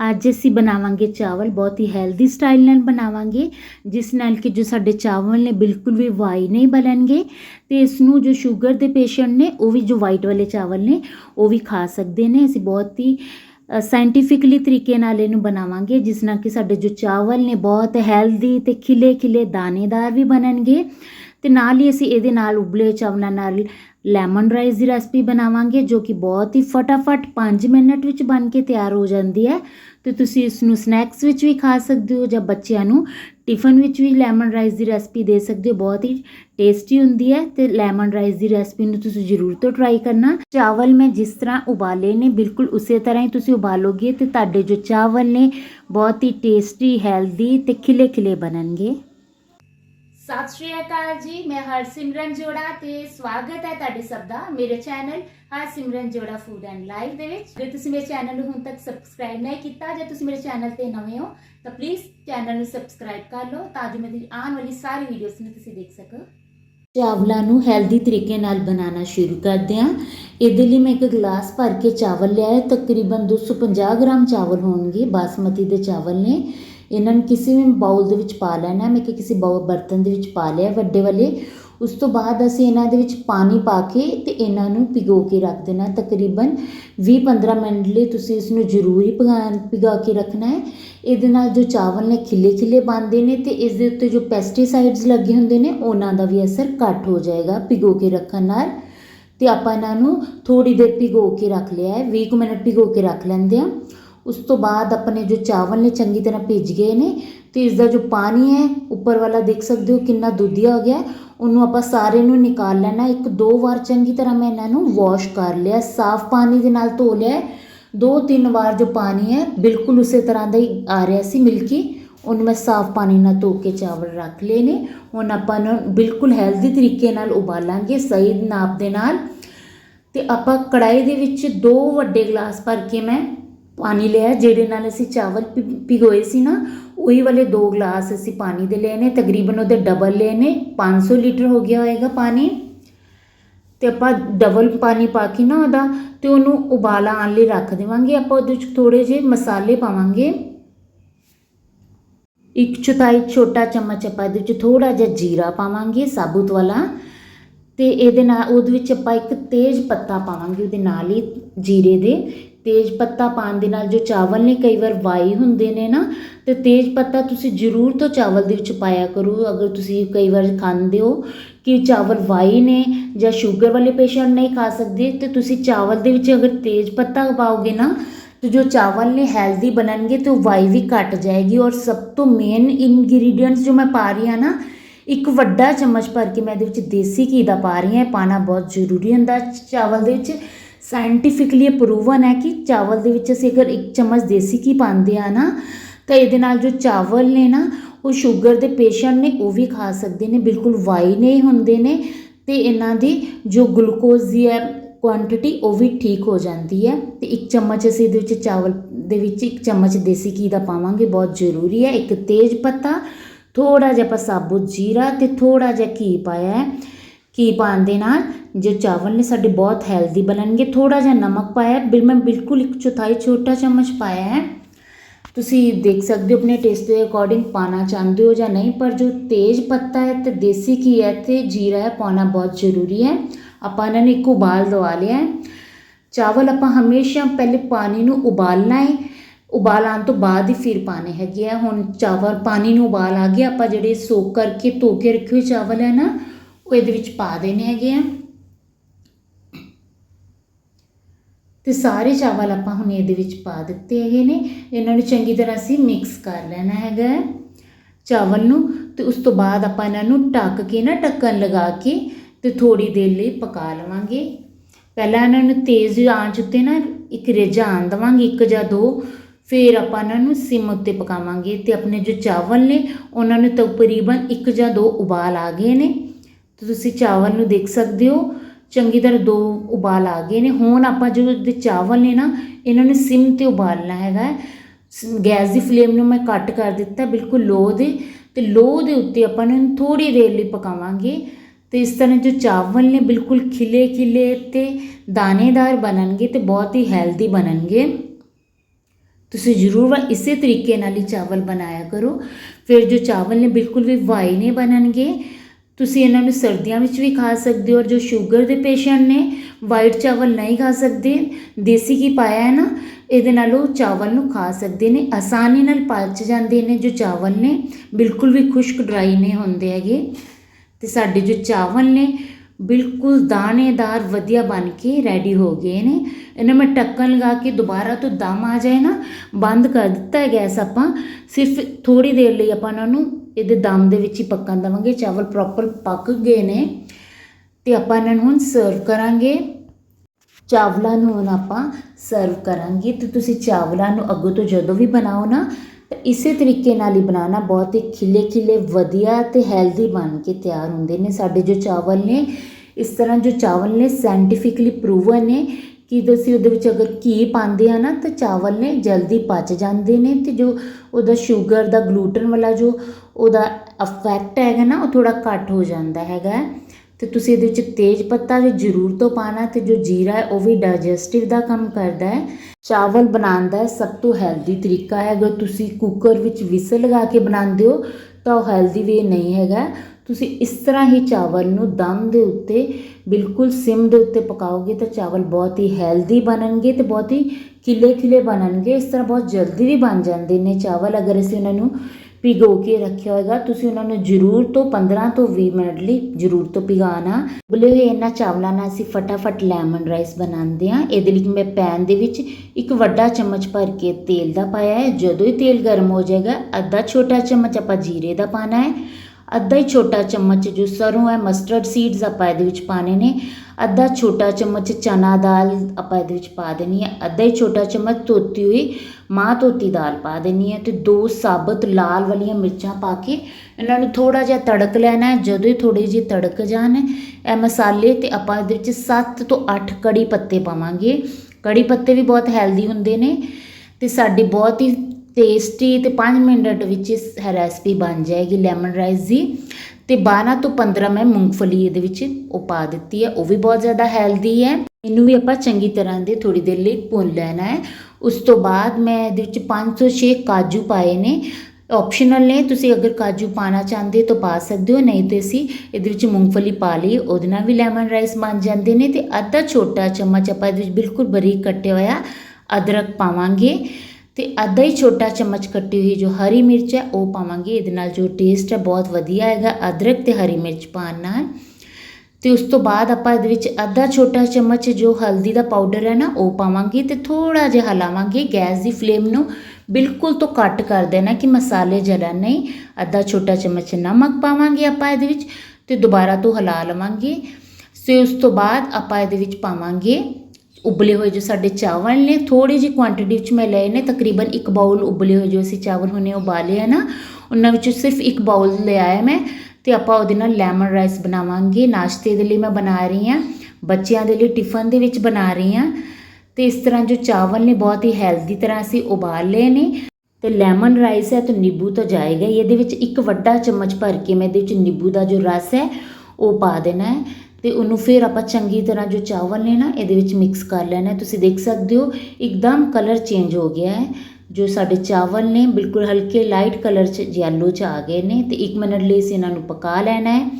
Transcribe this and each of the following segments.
ਅੱਜ ਅਸੀਂ ਬਣਾਵਾਂਗੇ ਚਾਵਲ, ਬਹੁਤ ਹੀ ਹੈਲਦੀ ਸਟਾਈਲ ਨਾਲ ਬਣਾਵਾਂਗੇ, ਜਿਸ ਨਾਲ ਕਿ ਜੋ ਸਾਡੇ ਚਾਵਲ ਨੇ ਬਿਲਕੁਲ ਵੀ ਵਾਈ ਨਹੀਂ ਬਣਨਗੇ ਤੇ ਇਸ ਨੂੰ ਜੋ ਸ਼ੂਗਰ ਦੇ ਪੇਸ਼ੈਂਟ ਨੇ, ਉਹ ਵੀ ਜੋ ਵਾਈਟ ਵਾਲੇ ਚਾਵਲ ਨੇ, ਉਹ ਵੀ ਖਾ ਸਕਦੇ ਨੇ। ਅਸੀਂ ਬਹੁਤ ਹੀ ਸਾਇੰਟੀਫਿਕਲੀ ਤਰੀਕੇ ਨਾਲ ਇਹਨੂੰ ਬਣਾਵਾਂਗੇ, ਜਿਸ ਨਾਲ ਕਿ ਸਾਡੇ ਜੋ ਚਾਵਲ ਨੇ, ਬਹੁਤ ਹੈਲਦੀ ਤੇ ਖਿਲੇ ਖਿਲੇ ਦਾਣੇਦਾਰ ਵੀ ਬਣਨਗੇ। ਤੇ ਨਾਲ ਹੀ ਅਸੀਂ ਇਹਦੇ ਨਾਲ ਉਬਲੇ ਚਾਵਲਾਂ ਨਾਲ ਲੈਮਨ ਰਾਈਸ ਦੀ ਰੈਸਪੀ ਬਣਾਵਾਂਗੇ, ਜੋ ਕਿ ਬਹੁਤ ਹੀ ਫਟਾਫਟ 5 ਮਿੰਟ ਵਿੱਚ ਬਣ ਕੇ ਤਿਆਰ ਹੋ ਜਾਂਦੀ ਹੈ। ਤੇ ਤੁਸੀਂ ਇਸ ਨੂੰ ਸਨੈਕਸ ਵਿੱਚ ਵੀ ਖਾ ਸਕਦੇ ਹੋ ਜਾਂ ਬੱਚਿਆਂ ਨੂੰ ਟਿਫਨ ਵਿੱਚ ਵੀ ਲੈਮਨ ਰਾਈਸ ਦੀ ਰੈਸਪੀ ਦੇ ਸਕਦੇ ਹੋ। ਬਹੁਤ ਹੀ ਟੇਸਟੀ ਹੁੰਦੀ ਹੈ ਤੇ ਲੈਮਨ ਰਾਈਸ ਦੀ ਰੈਸਪੀ ਨੂੰ ਤੁਸੀਂ ਜ਼ਰੂਰ ਤੋਂ ਟਰਾਈ ਕਰਨਾ। ਚਾਵਲ ਮੈਂ ਜਿਸ ਤਰ੍ਹਾਂ ਉਬਾਲੇ ਨੇ, ਬਿਲਕੁਲ ਉਸੇ ਤਰ੍ਹਾਂ ਹੀ ਤੁਸੀਂ ਉਬਾਲੋਗੇ ਤੇ ਤੁਹਾਡੇ ਜੋ ਚਾਵਲ ਨੇ ਬਹੁਤ ਹੀ ਟੇਸਟੀ ਹੈਲਦੀ ਤੇ ਖਿਲੇ ਖਿਲੇ ਬਣਨਗੇ। ਸਤਿ ਸ਼੍ਰੀ ਅਕਾਲ ਜੀ, ਮੈਂ ਹਰਸਿਮਰਨ ਜੋੜਾ ਤੇ ਸਵਾਗਤ ਹੈ ਤੁਹਾਡੇ ਸਭ ਦਾ ਮੇਰੇ ਚੈਨਲ ਹਰਸਿਮਰਨ ਜੋੜਾ ਫੂਡ ਐਂਡ ਲਾਈਫ ਦੇ ਵਿੱਚ। ਜੇ ਤੁਸੀਂ ਮੇਰੇ ਚੈਨਲ ਨੂੰ ਹੁਣ ਤੱਕ ਸਬਸਕ੍ਰਾਈਬ ਨਹੀਂ ਕੀਤਾ, ਜੇ ਤੁਸੀਂ ਮੇਰੇ ਚੈਨਲ ਤੇ ਨਵੇਂ ਹੋ, ਤਾਂ ਪਲੀਜ਼ ਚੈਨਲ ਨੂੰ ਸਬਸਕ੍ਰਾਈਬ ਕਰ ਲਓ ਤਾਂ ਜੋ ਮੇਰੀ ਆਉਣ ਵਾਲੀ ਸਾਰੀ ਵੀਡੀਓਜ਼ ਨੂੰ ਤੁਸੀਂ ਦੇਖ ਸਕੋ। ਚਾਵਲਾਂ ਨੂੰ ਹੈਲਦੀ ਤਰੀਕੇ ਨਾਲ ਬਣਾਉਣਾ ਸ਼ੁਰੂ ਕਰਦੇ ਹਾਂ। ਇਹਦੇ ਲਈ ਮੈਂ ਇੱਕ ਗਲਾਸ ਭਰ ਕੇ ਚਾਵਲ ਲਿਆ ਹੈ। ਤਕਰੀਬਨ 250 ਗ੍ਰਾਮ ਚਾਵਲ ਹੋਣਗੇ। ਬਾਸਮਤੀ ਦੇ ਚਾਵਲ ਨੇ। ਇਹਨਾਂ ਨੂੰ ਕਿਸੇ ਵੀ ਬਾਊਲ ਦੇ ਵਿੱਚ ਪਾ ਲੈਣਾ ਮੈਂ ਕਿ ਕਿਸੇ ਬਾਉਲ ਬਰਤਨ ਦੇ ਵਿੱਚ ਪਾ ਲਿਆ, ਵੱਡੇ ਵਾਲੇ। ਉਸ ਤੋਂ ਬਾਅਦ ਅਸੀਂ ਇਹਨਾਂ ਦੇ ਵਿੱਚ ਪਾਣੀ ਪਾ ਕੇ ਤੇ ਇਹਨਾਂ ਨੂੰ ਭਿਗੋ ਕੇ ਰੱਖ ਦੇਣਾ। ਤਕਰੀਬਨ 20-15 ਮਿੰਟ ਲਈ ਤੁਸੀਂ ਇਸ ਨੂੰ ਜ਼ਰੂਰੀ ਭਗਾ ਭਿਗਾ ਕੇ ਰੱਖਣਾ ਹੈ। ਇਹਦੇ ਨਾਲ ਜੋ ਚਾਵਲ ਨੇ ਖਿੱਲੇ ਖਿੱਲੇ ਬਣਦੇ ਨੇ ਤੇ ਇਸ ਦੇ ਉੱਤੇ ਜੋ ਪੈਸਟੀਸਾਈਡਸ ਲੱਗੇ ਹੁੰਦੇ ਨੇ, ਉਹਨਾਂ ਦਾ ਵੀ ਅਸਰ ਘੱਟ ਹੋ ਜਾਏਗਾ ਭਿਗੋ ਕੇ ਰੱਖਣ ਨਾਲ। ਤੇ ਆਪਾਂ ਇਹਨਾਂ ਨੂੰ ਥੋੜੀ ਦੇਰ ਭਿਗੋ ਕੇ ਰੱਖ ਲਿਆ ਹੈ। 20 ਕੁ ਮਿੰਟ ਭਿਗੋ ਕੇ ਰੱਖ ਲੈਂਦੇ ਆ ਉਸ ਤੋਂ ਬਾਅਦ ਆਪਣੇ ਜੋ ਚਾਵਲ ਨੇ ਚੰਗੀ ਤਰ੍ਹਾਂ ਭਿੱਜ ਗਏ ਨੇ ਅਤੇ ਇਸ ਦਾ ਜੋ ਪਾਣੀ ਹੈ, ਉੱਪਰ ਵਾਲਾ ਦੇਖ ਸਕਦੇ ਹੋ ਕਿੰਨਾ ਦੁੱਧੀਆ ਹੋ ਗਿਆ। ਉਹਨੂੰ ਆਪਾਂ ਸਾਰੇ ਨੂੰ ਨਿਕਾਲ ਲੈਣਾ। ਇੱਕ ਦੋ ਵਾਰ ਚੰਗੀ ਤਰ੍ਹਾਂ ਮੈਂ ਇਹਨਾਂ ਨੂੰ ਵਾਸ਼ ਕਰ ਲਿਆ। ਸਾਫ਼ ਪਾਣੀ ਦੇ ਨਾਲ ਧੋ ਲਿਆ। ਦੋ ਤਿੰਨ ਵਾਰ ਜੋ ਪਾਣੀ ਹੈ, ਬਿਲਕੁਲ ਉਸੇ ਤਰ੍ਹਾਂ ਦਾ ਹੀ ਆ ਰਿਹਾ ਸੀ ਮਿਲਕੀ। ਉਹਨੂੰ ਮੈਂ ਸਾਫ਼ ਪਾਣੀ ਨਾਲ ਧੋ ਕੇ ਚਾਵਲ ਰੱਖ ਲਏ ਨੇ। ਹੁਣ ਆਪਾਂ ਨੂੰ ਬਿਲਕੁਲ ਹੈਲਦੀ ਤਰੀਕੇ ਨਾਲ ਉਬਾਲਾਂਗੇ, ਸਹੀ ਨਾਪ ਦੇ ਨਾਲ। ਤੇ ਆਪਾਂ ਕੜਾਈ ਦੇ ਵਿੱਚ ਦੋ ਵੱਡੇ ਗਲਾਸ ਭਰ ਕੇ ਮੈਂ ਪਾਣੀ ਲਿਆ ਜਿਹਦੇ ਨਾਲ ਅਸੀਂ ਚਾਵਲ ਭਿ- ਭਿਗੋਏ ਸੀ ਨਾ, ਉਹੀ ਵਾਲੇ ਦੋ ਗਲਾਸ ਅਸੀਂ ਪਾਣੀ ਦੇ ਲਏ ਨੇ, ਤਕਰੀਬਨ ਉਹਦੇ ਡਬਲ ਲਏ ਨੇ 500 ਲੀਟਰ ਹੋ ਗਿਆ ਹੋਏਗਾ ਪਾਣੀ। ਤੇ ਆਪਾਂ ਡਬਲ ਪਾਣੀ ਪਾ ਕੇ ਨਾ ਉਹਦਾ, ਤੇ ਉਹਨੂੰ ਉਬਾਲਾ ਆਉਣ ਲਈ ਰੱਖ ਦੇਵਾਂਗੇ, ਆਪਾਂ ਉਹਦੇ ਵਿੱਚ ਥੋੜੇ ਜਿਹੇ ਮਸਾਲੇ ਪਾਵਾਂਗੇ। ਇੱਕ ਚੌਥਾਈ ਛੋਟਾ ਚਮਚ ਆਪਾਂ ਇਹਦੇ ਵਿੱਚ ਥੋੜਾ ਜਿਹਾ ਜੀਰਾ ਪਾਵਾਂਗੇ, ਸਾਬੂਤ ਵਾਲਾ। ਤੇ ਇਹਦੇ ਨਾਲ, ਉਹਦੇ ਵਿੱਚ ਆਪਾਂ ਇੱਕ ਤੇਜ ਪੱਤਾ ਪਾਵਾਂਗੇ ਉਹਦੇ ਨਾਲ ਹੀ ਜੀਰੇ ਦੇ। ਤੇਜ ਪੱਤਾ ਪਾਉਣ ਦੇ ਨਾਲ ਜੋ ਚਾਵਲ ਨੇ ਕਈ ਵਾਰ ਵਾਈ ਹੁੰਦੇ ਨੇ ਨਾ, ਤੇ ਤੇਜ ਪੱਤਾ ਤੁਸੀਂ ਜ਼ਰੂਰ ਤੋਂ ਚਾਵਲ ਦੇ ਵਿੱਚ ਪਾਇਆ ਕਰੋ। ਅਗਰ ਤੁਸੀਂ ਕਈ ਵਾਰ ਖਾਂਦੇ ਹੋ ਕਿ ਚਾਵਲ ਵਾਈ ਨੇ ਜਾਂ ਸ਼ੂਗਰ ਵਾਲੇ ਪੇਸ਼ੈਂਟ ਨਹੀਂ ਖਾ ਸਕਦੇ, ਤੇ ਤੁਸੀਂ ਚਾਵਲ ਦੇ ਵਿੱਚ ਅਗਰ ਤੇਜ ਪੱਤਾ ਪਾਓਗੇ ਨਾ, ਤੇ ਜੋ ਚਾਵਲ ਨੇ ਹੈਲਦੀ ਬਣਨਗੇ ਤੇ ਉਹ ਵਾਈ ਵੀ ਘਟ ਜਾਏਗੀ। ਔਰ ਸਭ ਤੋਂ ਮੇਨ ਇਨਗਰੀਡੀਅੰਟਸ ਜੋ ਮੈਂ ਪਾ ਰਹੀ ਹਾਂ ਨਾ, ਇੱਕ ਵੱਡਾ ਚਮਚ ਭਰ ਕੇ ਮੈਂ ਇਹਦੇ ਵਿੱਚ ਦੇਸੀ ਘੀ ਦਾ ਪਾ ਰਹੀ ਹਾਂ। ਇਹ ਪਾਣਾ ਬਹੁਤ ਜ਼ਰੂਰੀ ਹੁੰਦਾ ਚਾਵਲ ਦੇ ਵਿੱਚ। ਸਾਇੰਟੀਫਿਕਲੀ ਪ੍ਰੂਵਨ ਹੈ ਕਿ ਚਾਵਲ ਦੇ ਵਿੱਚ ਅਸੀਂ ਅਗਰ ਇੱਕ ਚਮਚ ਦੇਸੀ ਘੀ ਪਾਉਂਦੇ ਆ ਨਾ, ਤਾਂ ਇਹਦੇ ਨਾਲ ਜੋ ਚਾਵਲ ਨੇ ਨਾ, ਉਹ ਸ਼ੂਗਰ ਦੇ ਪੇਸ਼ੈਂਟ ਨੇ, ਉਹ ਵੀ ਖਾ ਸਕਦੇ ਨੇ, ਬਿਲਕੁਲ ਵਾਈ ਨਹੀਂ ਹੁੰਦੇ ਨੇ, ਤੇ ਇਹਨਾਂ ਦੀ ਜੋ ਗਲੂਕੋਜ਼ ਦੀ ਹੈ ਕੁਆਂਟੀਟੀ ਉਹ ਵੀ ਠੀਕ ਹੋ ਜਾਂਦੀ ਹੈ। ਤੇ ਇੱਕ ਚਮਚ ਅਸੀਂ ਇਹਦੇ ਵਿੱਚ ਚਾਵਲ ਦੇ ਵਿੱਚ ਇੱਕ ਚਮਚ ਦੇਸੀ ਘੀ ਦਾ ਪਾਵਾਂਗੇ, ਬਹੁਤ ਜ਼ਰੂਰੀ ਹੈ। ਇੱਕ ਤੇਜ ਪੱਤਾ ਥੋੜਾ ਜਿਹਾ ਆਪਾਂ ਸਾਬੁਤ ਜੀਰਾ ਤੇ ਥੋੜਾ ਜਿਹਾ ਘੀ ਪਾਇਆ ਹੈ। ਘੀ ਪਾਉਣ ਦੇ ਨਾਲ ਜੋ ਚਾਵਲ ਨੇ ਸਾਡੇ ਬਹੁਤ ਹੈਲਦੀ ਬਣਨਗੇ। ਥੋੜਾ ਜਿਹਾ ਨਮਕ ਪਾਇਆ। ਬਿਲ, ਮੈਂ ਬਿਲਕੁਲ ਇੱਕ ਚੌਥਾਈ, ਛੋਟਾ ਚਮਚ ਪਾਇਆ ਹੈ। ਤੁਸੀਂ ਦੇਖ ਸਕਦੇ ਹੋ, ਆਪਣੇ ਟੇਸਟ ਦੇ ਅਕੋਰਡਿੰਗ ਪਾਣਾ ਚਾਹੁੰਦੇ ਹੋ ਜਾਂ ਨਹੀਂ, ਪਰ ਜੋ ਤੇਜ ਪੱਤਾ ਹੈ ਤੇ ਦੇਸੀ ਘੀ ਹੈ ਤੇ ਜੀਰਾ ਹੈ, ਪਾਉਣਾ ਬਹੁਤ ਜ਼ਰੂਰੀ ਹੈ। ਆਪਾਂ ਇਹਨਾਂ ਨੂੰ ਇੱਕ ਉਬਾਲ ਦਵਾ ਲਿਆ ਹੈ। ਚਾਵਲ ਆਪਾਂ ਹਮੇਸ਼ਾ ਪਹਿਲੇ ਪਾਣੀ ਨੂੰ ਉਬਾਲਣਾ ਹੈ। ਉਬਾਲ ਆਉਣ ਤੋਂ ਬਾਅਦ ਹੀ ਫਿਰ ਪਾਣੇ ਹੈਗੇ ਆ। ਹੁਣ ਚਾਵਲ, ਪਾਣੀ ਨੂੰ ਉਬਾਲ ਆ ਗਿਆ। ਆਪਾਂ ਜਿਹੜੇ ਸੋਕ ਕਰਕੇ ਧੋ ਕੇ ਰੱਖੇ ਹੋਏ ਚਾਵਲ ਹੈ ਨਾ ਉਹ ਇਹਦੇ ਵਿੱਚ ਪਾ ਦੇਣੇ ਹੈਗੇ ਆ। ਤੇ ਸਾਰੇ ਚਾਵਲ ਆਪਾਂ ਹੁਣ ਇਹਦੇ ਵਿੱਚ ਪਾ ਦਿੱਤੇ ਹੈਗੇ ਨੇ। ਇਹਨਾਂ ਨੂੰ ਚੰਗੀ ਤਰ੍ਹਾਂ ਅਸੀਂ ਮਿਕਸ ਕਰ ਲੈਣਾ ਹੈਗਾ ਹੈ ਚਾਵਲ ਨੂੰ। ਤੇ ਉਸ ਤੋਂ ਬਾਅਦ ਆਪਾਂ ਇਹਨਾਂ ਨੂੰ ਢੱਕ ਕੇ ਨਾ ਢੱਕਣ ਲਗਾ ਕੇ ਤੇ ਥੋੜੀ ਦੇਰ ਲਈ ਪਕਾ ਲਵਾਂਗੇ। ਪਹਿਲਾਂ ਇਹਨਾਂ ਨੂੰ ਤੇਜ਼ ਆਂਚ ਉੱਤੇ ਨਾ ਇੱਕ ਰੇਜਾ ਆਣ ਦੇਵਾਂਗੇ, ਇੱਕ ਜਾਂ ਦੋ। ਫਿਰ ਆਪਾਂ ਇਹਨਾਂ ਨੂੰ ਸਿਮ ਉੱਤੇ ਪਕਾਵਾਂਗੇ ਤੇ ਆਪਣੇ ਜੋ ਚਾਵਲ ਨੇ, ਉਹਨਾਂ ਨੂੰ ਤਕਰੀਬਨ ਇੱਕ ਜਾਂ ਦੋ ਉਬਾਲ ਆ ਗਏ ਨੇ। ਤੇ ਤੁਸੀਂ ਚਾਵਲ ਨੂੰ ਦੇਖ ਸਕਦੇ ਹੋ। ਚੰਗੀ ਤਰ੍ਹਾਂ ਦੋ ਉਬਾਲ ਆ ਗਏ ਨੇ। ਹੁਣ ਆਪਾਂ ਜੋ ਦੇ ਚਾਵਲ ਨੇ ਨਾ, ਇਹਨਾਂ ਨੂੰ ਸਿਮ ਤੇ ਉਬਾਲਣਾ ਹੈਗਾ ਸ- ਗੈਸ ਦੀ ਫਲੇਮ ਨੂੰ ਮੈਂ ਕੱਟ ਕਰ ਦਿੱਤਾ ਬਿਲਕੁਲ ਲੋ ਦੇ। ਤੇ ਲੋ ਦੇ ਉੱਤੇ ਆਪਾਂ ਨੂੰ ਥੋੜੀ ਦੇਰ ਲਈ ਪਕਾਵਾਂਗੇ। ਤੇ ਇਸ ਤਰ੍ਹਾਂ ਜੋ ਚਾਵਲ ਨੇ, ਬਿਲਕੁਲ ਖਿਲੇ ਖਿਲੇ ਤੇ ਦਾਣੇਦਾਰ ਬਣਨਗੇ ਤੇ ਬਹੁਤ ਹੀ ਹੈਲਦੀ ਬਣਨਗੇ। ਤੁਸੀਂ ਜ਼ਰੂਰ ਇਸੇ ਤਰੀਕੇ ਨਾਲ ਹੀ ਚਾਵਲ ਬਣਾਇਆ ਕਰੋ। ਫਿਰ ਜੋ ਚਾਵਲ ਨੇ, ਬਿਲਕੁਲ ਵੀ ਵਾਈ ਨਹੀਂ ਬਣਨਗੇ। ਤੁਸੀਂ ਇਹਨਾਂ ਨੂੰ ਸਰਦੀਆਂ ਵਿੱਚ ਵੀ ਖਾ ਸਕਦੇ ਹੋ ਔਰ ਜੋ ਸ਼ੂਗਰ ਦੇ ਪੇਸ਼ੈਂਟ ਨੇ ਵਾਈਟ ਚਾਵਲ ਨਹੀਂ ਖਾ ਸਕਦੇ, ਦੇਸੀ ਘੀ ਪਾਇਆ ਹੈ ਨਾ, ਇਹਦੇ ਨਾਲ ਉਹ ਚਾਵਲ ਨੂੰ ਖਾ ਸਕਦੇ ਨੇ, ਆਸਾਨੀ ਨਾਲ ਪਚ ਜਾਂਦੇ ਨੇ ਜੋ ਚਾਵਲ ਨੇ, ਬਿਲਕੁਲ ਵੀ ਖੁਸ਼ਕ ਡਰਾਈ ਨਹੀਂ ਹੁੰਦੇ ਹੈਗੇ। ਤੇ ਸਾਡੇ ਜੋ ਚਾਵਲ ਨੇ, ਬਿਲਕੁਲ ਦਾਣੇਦਾਰ ਵਧੀਆ ਬਣ ਕੇ ਰੈਡੀ ਹੋ ਗਏ ਨੇ। ਇਹਨਾਂ ਮੈਂ ਢੱਕਣ ਲਗਾ ਕੇ ਦੁਬਾਰਾ ਤੋਂ ਦਮ ਆ ਜਾਏ ਨਾ, ਬੰਦ ਕਰ ਦਿੱਤਾ ਹੈ ਗੈਸ ਆਪਾਂ, ਸਿਰਫ ਥੋੜੀ ਦੇਰ ਲਈ ਆਪਾਂ ਇਹਨਾਂ ਨੂੰ ਇਹਦੇ ਦਮ ਦੇ ਵਿੱਚ ਹੀ ਪੱਕਣ ਦੇਵਾਂਗੇ। ਚਾਵਲ ਪ੍ਰੋਪਰ ਪੱਕ ਗਏ ਨੇ। ਤੇ ਆਪਾਂ ਇਹਨਾਂ ਨੂੰ ਹੁਣ ਸਰਵ ਕਰਾਂਗੇ। ਚਾਵਲਾਂ ਨੂੰ ਹੁਣ ਆਪਾਂ ਸਰਵ ਕਰਾਂਗੇ। ਤੇ ਤੁਸੀਂ ਚਾਵਲਾਂ ਨੂੰ ਅੱਗੋਂ ਤੋਂ ਜਦੋਂ ਵੀ ਬਣਾਓ ਨਾ, ਤਾਂ ਇਸੇ ਤਰੀਕੇ ਨਾਲ ਹੀ ਬਣਾਉਣਾ। ਬਹੁਤ ਹੀ ਖਿਲੇ ਖਿਲੇ ਵਧੀਆ ਤੇ ਹੈਲਦੀ ਬਣ ਕੇ ਤਿਆਰ ਹੁੰਦੇ ਨੇ ਸਾਡੇ ਜੋ ਚਾਵਲ ਨੇ। ਇਸ ਤਰ੍ਹਾਂ ਜੋ ਚਾਵਲ ਨੇ ਸਾਇੰਟੀਫਿਕਲੀ ਪ੍ਰੂਵਨ ਨੇ। ਕਿ ਤੁਸੀਂ ਉਹਦੇ ਵਿੱਚ ਅਗਰ ਘੀ ਪਾਉਂਦੇ ਆ ਨਾ, ਤਾਂ ਚਾਵਲ ਨੇ ਜਲਦੀ ਪਚ ਜਾਂਦੇ ਨੇ ਤੇ ਜੋ ਉਹਦਾ ਸ਼ੂਗਰ ਦਾ ਗਲੂਟਨ ਵਾਲਾ ਜੋ ਉਹਦਾ ਇਫੈਕਟ ਹੈਗਾ ਨਾ, ਉਹ ਥੋੜਾ ਘੱਟ ਹੋ ਜਾਂਦਾ ਹੈਗਾ ਤੇ ਤੁਸੀਂ ਇਹਦੇ ਵਿੱਚ ਤੇਜ ਪੱਤਾ ਵੀ ਜ਼ਰੂਰ ਤੋਂ ਪਾਣਾ ਤੇ ਜੋ ਜੀਰਾ ਹੈ, ਉਹ ਵੀ ਡਾਈਜੈਸਟਿਵ ਦਾ ਕੰਮ ਕਰਦਾ ਹੈ। ਚਾਵਲ ਬਣਾਉਣ ਦਾ ਸਭ ਤੋਂ ਹੈਲਦੀ ਤਰੀਕਾ ਹੈ ਅਗਰ ਤੁਸੀਂ ਕੁੱਕਰ ਵਿੱਚ ਵਿਸਲ ਲਗਾ ਕੇ ਬਣਾਉਂਦੇ ਹੋ, ਤਾਂ ਉਹ ਹੈਲਦੀ ਵੇ ਨਹੀਂ ਹੈਗਾ। ਤੁਸੀਂ ਇਸ ਤਰ੍ਹਾਂ ਹੀ ਚਾਵਲ ਨੂੰ ਦਮ ਦੇ ਉੱਤੇ ਬਿਲਕੁਲ ਸਿਮ ਦੇ ਉੱਤੇ ਪਕਾਓਗੇ ਤਾਂ ਚਾਵਲ ਬਹੁਤ ਹੀ ਹੈਲਦੀ ਬਣਨਗੇ ਤੇ ਬਹੁਤ ਹੀ ਖਿਲੇ ਖਿਲੇ ਬਣਨਗੇ। ਇਸ ਤਰ੍ਹਾਂ ਬਹੁਤ ਜਲਦੀ ਵੀ ਬਣ ਜਾਂਦੇ ਨੇ ਚਾਵਲ। ਅਗਰ ਅਸੀਂ ਉਹਨਾਂ ਨੂੰ ਭਿਗੋ ਕੇ ਰੱਖਿਆ ਹੋਏਗਾ, ਤੁਸੀਂ ਉਹਨਾਂ ਨੂੰ ਜ਼ਰੂਰ ਤੋਂ 15 ਤੋਂ 20 ਮਿੰਟ ਲਈ ਜ਼ਰੂਰ ਤੋਂ ਭਿਗਾਣਾ ਉਬਲੇ ਹੋਏ ਇਹਨਾਂ ਚਾਵਲਾਂ ਨਾਲ ਅਸੀਂ ਫਟਾਫਟ ਲੈਮਨ ਰਾਈਸ ਬਣਾਉਂਦੇ ਹਾਂ। ਇਹਦੇ ਲਈ ਮੈਂ ਪੈਨ ਦੇ ਵਿੱਚ ਇੱਕ ਵੱਡਾ ਚਮਚ ਭਰ ਕੇ ਤੇਲ ਦਾ ਪਾਇਆ ਹੈ। ਜਦੋਂ ਹੀ ਤੇਲ ਗਰਮ ਹੋ ਜਾਏਗਾ, ਅੱਧਾ ਛੋਟਾ ਚਮਚ ਆਪਾਂ ਜੀਰੇ ਦਾ ਪਾਣਾ ਹੈ। ਅੱਧਾ ਹੀ ਛੋਟਾ ਚਮਚ ਜੋ ਸਰੋਂ ਹੈ ਮਸਟਰਡ ਸੀਡਸ ਆਪਾਂ ਇਹਦੇ ਵਿੱਚ ਪਾਣੇ ਨੇ। ਅੱਧਾ ਛੋਟਾ ਚਮਚ ਚਨਾ ਦਾਲ ਆਪਾਂ ਇਹਦੇ ਵਿੱਚ ਪਾ ਦੇਣੀ ਹੈ। ਅੱਧਾ ਹੀ ਛੋਟਾ ਚਮਚ ਧੋਤੀ ਹੋਈ ਮਾਂ ਧੋਤੀ ਦਾਲ ਪਾ ਦੇਣੀ ਹੈ ਤੇ ਦੋ ਸਾਬਤ ਲਾਲ ਵਾਲੀਆਂ ਮਿਰਚਾਂ ਪਾ ਕੇ ਇਹਨਾਂ ਨੂੰ ਥੋੜਾ ਜਿਹਾ ਤੜਕ ਲੈਣਾ ਹੈ। ਜਦੋਂ ਹੀ ਥੋੜੀ ਜਿਹੀ ਤੜਕ ਜਾਣ, ਇਹ ਮਸਾਲੇ ਤੇ ਆਪਾਂ ਇਹਦੇ ਵਿੱਚ 7 ਤੋਂ 8 ਕੜੀ ਪੱਤੇ ਪਾਵਾਂਗੇ। ਕੜੀ ਪੱਤੇ ਵੀ ਬਹੁਤ ਹੈਲਦੀ ਹੁੰਦੇ ਨੇ ਤੇ ਸਾਡੀ ਬਹੁਤ ਹੀ ਟੇਸਟੀ ਤੇ 5 ਮਿੰਟ ਵਿੱਚ ਇਸ ਰੈਸਪੀ ਬਣ ਜਾਏਗੀ ਲੈਮਨ ਰਾਈਸ ਦੀ। ਤੇ 12 ਤੋਂ 15 ਮੈਂ ਮੂੰਗਫਲੀ ਇਹਦੇ ਵਿੱਚ ਉਹ ਪਾ ਦਿੱਤੀ ਹੈ। ਉਹ ਵੀ ਬਹੁਤ ਜ਼ਿਆਦਾ ਹੈਲਦੀ ਹੈ। ਇਹਨੂੰ ਵੀ ਆਪਾਂ ਚੰਗੀ ਤਰ੍ਹਾਂ ਦੇ ਥੋੜੀ ਦੇਰ ਲਈ ਭੁੰਨ ਲੈਣਾ ਹੈ। ਉਸ ਤੋਂ ਬਾਅਦ ਮੈਂ ਇਹਦੇ ਵਿੱਚ 5 ਤੋਂ 6 ਕਾਜੂ ਪਾਏ ਨੇ। ਆਪਸ਼ਨਲ ਨੇ। ਤੁਸੀਂ ਅਗਰ ਕਾਜੂ ਪਾਣਾ ਚਾਹੁੰਦੇ ਹੋ ਤਾਂ ਪਾ ਸਕਦੇ ਹੋ। ਨਹੀਂ ਤੇ ਅਸੀਂ ਇਹਦੇ ਵਿੱਚ ਮੂੰਗਫਲੀ ਪਾ ਲਈ। ਉਹਦੇ ਨਾਲ ਵੀ ਲੈਮਨ ਰਾਈਸ ਬਣ ਜਾਂਦੇ ਨੇ। ਤੇ ਅੱਧਾ ਛੋਟਾ ਚਮਚ ਆਪਾਂ ਇਹਦੇ ਵਿੱਚ ਬਿਲਕੁਲ ਬਰੀਕ ਕੱਟਿਆ ਹੋਇਆ ਅਦਰਕ ਪਾਵਾਂਗੇ। ਤੇ ਅੱਧਾ ਹੀ ਛੋਟਾ ਚਮਚ ਕੱਟੀ ਹੋਈ ਜੋ ਹਰੀ ਮਿਰਚ ਹੈ, ਉਹ ਪਾਵਾਂਗੇ। ਇਹਦੇ ਨਾਲ ਜੋ ਟੇਸਟ ਹੈ, ਬਹੁਤ ਵਧੀਆ ਆਏਗਾ ਅਦਰਕ ਤੇ ਹਰੀ ਮਿਰਚ ਪਾਉਣ ਨਾਲ। ਤੇ ਉਸ ਤੋਂ ਬਾਅਦ ਆਪਾਂ ਇਹਦੇ ਵਿੱਚ ਅੱਧਾ ਛੋਟਾ ਚਮਚ ਜੋ ਹਲਦੀ ਦਾ ਪਾਊਡਰ ਹੈ ਨਾ, ਉਹ ਪਾਵਾਂਗੇ ਤੇ ਥੋੜਾ ਜਿਹਾ ਹਲਾਵਾਂਗੇ। ਗੈਸ ਦੀ ਫਲੇਮ ਨੂੰ ਬਿਲਕੁਲ ਤੋਂ ਘੱਟ ਕਰ ਦੇਣਾ ਕਿ ਮਸਾਲੇ ਜਲਣ ਨਹੀਂ। ਅੱਧਾ ਛੋਟਾ ਚਮਚ ਨਮਕ ਪਾਵਾਂਗੇ ਆਪਾਂ ਇਹਦੇ ਵਿੱਚ ਤੇ ਦੁਬਾਰਾ ਤੋਂ ਹਿਲਾ ਲਵਾਂਗੇ। ਤੇ ਉਸ ਤੋਂ ਬਾਅਦ ਆਪਾਂ ਇਹਦੇ ਵਿੱਚ ਪਾਵਾਂਗੇ ਉਬਲੇ ਹੋਏ ਜੋ ਸਾਡੇ ਚਾਵਲ ਨੇ ਥੋੜੀ ਜਿਹੀ ਕੁਆਂਟੀਟੀ ਵਿੱਚ ਮੈਂ ਲਏ ਨੇ, ਤਕਰੀਬਨ ਇੱਕ ਬਾਉਲ ਉਬਲੇ ਹੋਏ ਜੋ ਅਸੀਂ ਚਾਵਲ ਹੁਣੇ ਉਬਾਲੇ ਆ ਨਾ, ਉਹਨਾਂ ਵਿੱਚੋਂ ਸਿਰਫ ਇੱਕ ਬਾਉਲ ਲਿਆ ਹੈ ਮੈਂ ਤੇ ਆਪਾਂ ਉਹਦੇ ਨਾਲ ਲੈਮਨ ਰਾਈਸ ਬਣਾਵਾਂਗੇ। ਨਾਸ਼ਤੇ ਦੇ ਲਈ ਮੈਂ ਬਣਾ ਰਹੀ ਹਾਂ, ਬੱਚਿਆਂ ਦੇ ਲਈ ਟਿਫਨ ਦੇ ਵਿੱਚ ਬਣਾ ਰਹੀ ਹਾਂ ਤੇ ਇਸ ਤਰ੍ਹਾਂ ਜੋ ਚਾਵਲ ਨੇ, ਬਹੁਤ ਹੀ ਹੈਲਦੀ ਤਰ੍ਹਾਂ ਅਸੀਂ ਉਬਾਲ ਲਏ ਨੇ ਤੇ ਲੈਮਨ ਰਾਈਸ ਹੈ ਤਾਂ ਨਿੰਬੂ ਤਾਂ ਜਾਏਗਾ ਹੀ, ਇਹਦੇ ਵਿੱਚ ਇੱਕ ਵੱਡਾ ਚਮਚ ਭਰ ਕੇ ਮੈਂ ਇਹਦੇ ਵਿੱਚ ਨਿੰਬੂ ਦਾ ਜੋ ਰਸ ਹੈ, ਉਹ ਪਾ ਦੇਣਾ ਹੈ। ਤੇ ਉਹਨੂੰ ਫਿਰ ਆਪਾਂ ਚੰਗੀ ਤਰ੍ਹਾਂ ਜੋ ਚਾਵਲ ਨੇ ਨਾ, ਇਹਦੇ ਵਿੱਚ ਮਿਕਸ ਕਰ ਲੈਣਾ ਤੁਸੀਂ ਦੇਖ ਸਕਦੇ ਹੋ, ਇੱਕਦਮ ਕਲਰ ਚੇਂਜ ਹੋ ਗਿਆ ਹੈ। ਜੋ ਸਾਡੇ ਚਾਵਲ ਨੇ, ਬਿਲਕੁਲ ਹਲਕੇ ਲਾਈਟ ਕਲਰ ਚ ਯੈਲੋ ਚ ਆ ਗਏ ਨੇ ਤੇ 1 ਮਿੰਟ ਲਈ ਅਸੀਂ ਇਹਨਾਂ ਨੂੰ ਪਕਾ ਲੈਣਾ ਹੈ।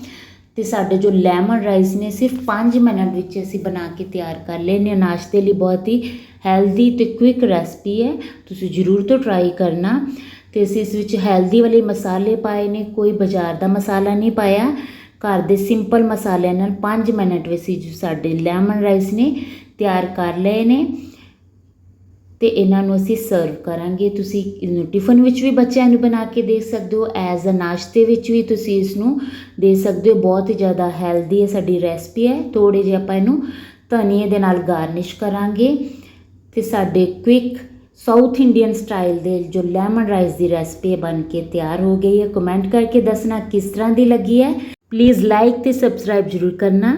ਤੇ ਸਾਡੇ ਜੋ ਲੈਮਨ ਰਾਈਸ ਨੇ, ਸਿਰਫ 5 ਮਿੰਟ ਵਿੱਚ ਅਸੀਂ ਬਣਾ ਕੇ ਤਿਆਰ ਕਰ ਲਏ ਨੇ। ਨਾਸ਼ਤੇ ਲਈ ਬਹੁਤ ਹੀ ਹੈਲਦੀ ਤੇ ਕੁਇਕ ਰੈਸਪੀ ਹੈ। ਤੁਸੀਂ ਜ਼ਰੂਰ ਤੋਂ ਟਰਾਈ ਕਰਨਾ। ਤੇ ਅਸੀਂ ਇਸ ਵਿੱਚ ਹੈਲਦੀ ਵਾਲੇ ਮਸਾਲੇ ਪਾਏ ਨੇ, ਕੋਈ ਬਾਜ਼ਾਰ ਦਾ ਮਸਾਲਾ ਨਹੀਂ ਪਾਇਆ। ਘਰ ਦੇ ਸਿੰਪਲ ਮਸਾਲਿਆਂ ਨਾਲ 5 ਮਿੰਟ ਵਿੱਚ ਹੀ ਸਾਡੇ ਲੈਮਨ ਰਾਈਸ ਨੇ ਤਿਆਰ ਕਰ ਲਏ ਨੇ ਤੇ ਇਹਨਾਂ ਨੂੰ ਅਸੀਂ ਸਰਵ ਕਰਾਂਗੇ। ਤੁਸੀਂ ਇਹਨੂੰ ਟਿਫਨ ਵਿੱਚ ਵੀ ਬੱਚਿਆਂ ਨੂੰ ਬਣਾ ਕੇ ਦੇ ਸਕਦੇ ਹੋ, ਐਜ਼ ਅ ਨਾਸ਼ਤੇ ਵਿੱਚ ਵੀ ਤੁਸੀਂ ਇਸ ਨੂੰ ਦੇ ਸਕਦੇ ਹੋ। ਬਹੁਤ ਹੀ ਜ਼ਿਆਦਾ ਹੈਲਦੀ ਹੈ, ਸਾਡੀ ਰੈਸਪੀ ਹੈ। ਥੋੜੇ ਜਿਹਾ ਆਪਾਂ ਇਹਨੂੰ ਧਨੀਏ ਦੇ ਨਾਲ ਗਾਰਨਿਸ਼ ਕਰਾਂਗੇ ਤੇ ਸਾਡੇ ਕੁਇਕ ਸਾਊਥ ਇੰਡੀਅਨ ਸਟਾਈਲ ਦੇ ਜੋ ਲੈਮਨ ਰਾਈਸ ਦੀ ਰੈਸਪੀ ਬਣ ਕੇ ਤਿਆਰ ਹੋ ਗਈ ਹੈ। ਕਮੈਂਟ ਕਰਕੇ ਦੱਸਣਾ ਕਿਸ ਤਰ੍ਹਾਂ ਦੀ ਲੱਗੀ ਹੈ। ਪਲੀਜ਼ ਲਾਈਕ ਤੇ ਸਬਸਕ੍ਰਾਈਬ ਜ਼ਰੂਰ ਕਰਨਾ।